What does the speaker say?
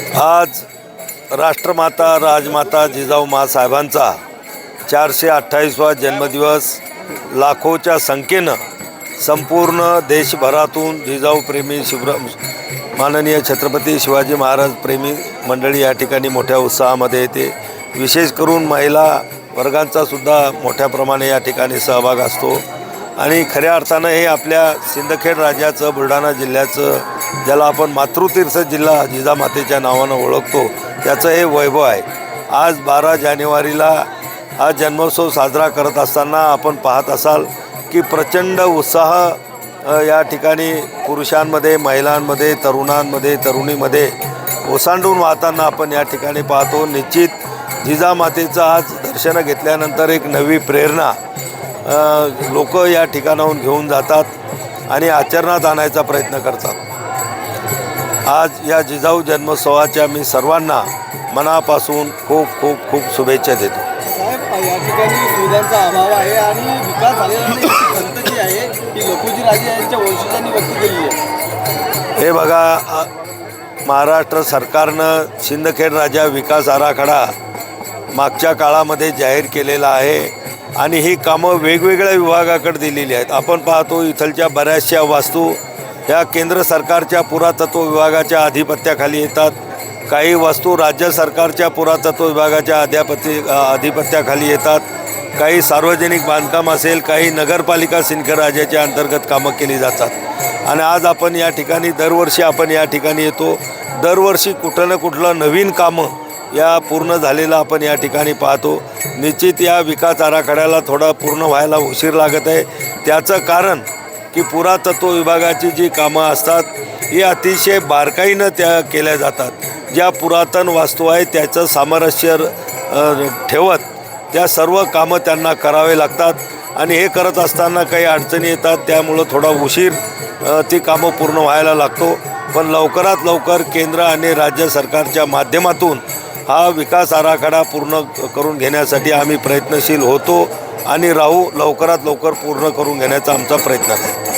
आज राष्ट्रमाता राजमाता जिजाऊ मासाहेबांचा चारशे अठ्ठावीसवा जन्मदिवस लाखोच्या संख्येनं संपूर्ण देशभरातून जिजाऊ प्रेमी शिवरा माननीय छत्रपती शिवाजी महाराज प्रेमी मंडळी या ठिकाणी मोठ्या उत्साहामध्ये येते. विशेष करून महिला वर्गांचा सुद्धा मोठ्या प्रमाणे या ठिकाणी सहभाग असतो. आणि खऱ्या अर्थानं हे आपल्या सिंदखेड राज्याचं बुलढाणा जिल्ह्याचं ज्याला आपण मातृतीर्थ जिल्हा जिजामातेच्या नावानं ओळखतो. त्याचं हे वैभव आहे. आज बारा जानेवारीला हा जन्मोत्सव साजरा करत असताना आपण पाहत असाल की प्रचंड उत्साह या ठिकाणी पुरुषांमध्ये महिलांमध्ये तरुणांमध्ये तरुणीमध्ये ओसांडून वाहताना आपण या ठिकाणी पाहतो. निश्चित जिजामातेचं आज दर्शनं घेतल्यानंतर एक नवी प्रेरणा लोक या ठिकाणाहून घेऊन जातात. आणि आचरणात आणायचा प्रयत्न करतात. आज या जिजाऊ जन्मोत्सवाच्या मी सर्वांना मनापासून खूप खूप खूप शुभेच्छा देतो. साहेब या ठिकाणी सुविधांचा अभाव आहे आणि विकास झालेला नाही. अशी खंत जी आहे. ही लखुजी राजे यांच्या वंशजांनी व्यक्त केलेली आहे. हे बघा महाराष्ट्र सरकारनं सिंदखेड राजा विकास आराखडा मागच्या काळामध्ये जाहीर केलेला आहे. आणि ही कामं वेगवेगळ्या विभागाकडे दिलेली आहेत. आपण पाहतो इथलच्या बऱ्याचशा वास्तू ह्या केंद्र सरकारच्या पुरातत्व विभागाच्या अधिपत्याखाली येतात. काही वस्तू राज्य सरकारच्या पुरातत्व विभागाच्या अध्यापती अधिपत्याखाली येतात. काही सार्वजनिक बांधकाम असेल काही नगरपालिका सिंदखेड राजाच्या अंतर्गत कामं केली जातात. आणि आज आपण या ठिकाणी दरवर्षी आपण या ठिकाणी येतो. दरवर्षी कुठलं ना कुठलं नवीन कामं या पूर्ण झालेलं आपण या ठिकाणी पाहतो. निश्चित या विकास आराखड्याला थोडा पूर्ण व्हायला उशीर लागत आहे. त्याचं कारण की पुरातत्व विभागाची जी कामं असतात ही अतिशय बारकाईनं त्या केल्या जातात. ज्या पुरातन वास्तू आहे त्याचं सामरस्य ठेवत त्या सर्व कामं त्यांना करावे लागतात. आणि हे करत असताना काही अडचणी येतात त्यामुळं थोडा उशीर ती कामं पूर्ण व्हायला लागतो. पण लवकरात लवकर केंद्र आणि राज्य सरकारच्या माध्यमातून हा विकास आराखडा पूर्ण करून घेण्यासाठी आम्ही प्रयत्नशील होतो आणि राहू लवकरात लवकर पूर्ण करून घेण्याचा आमचा प्रयत्न आहे.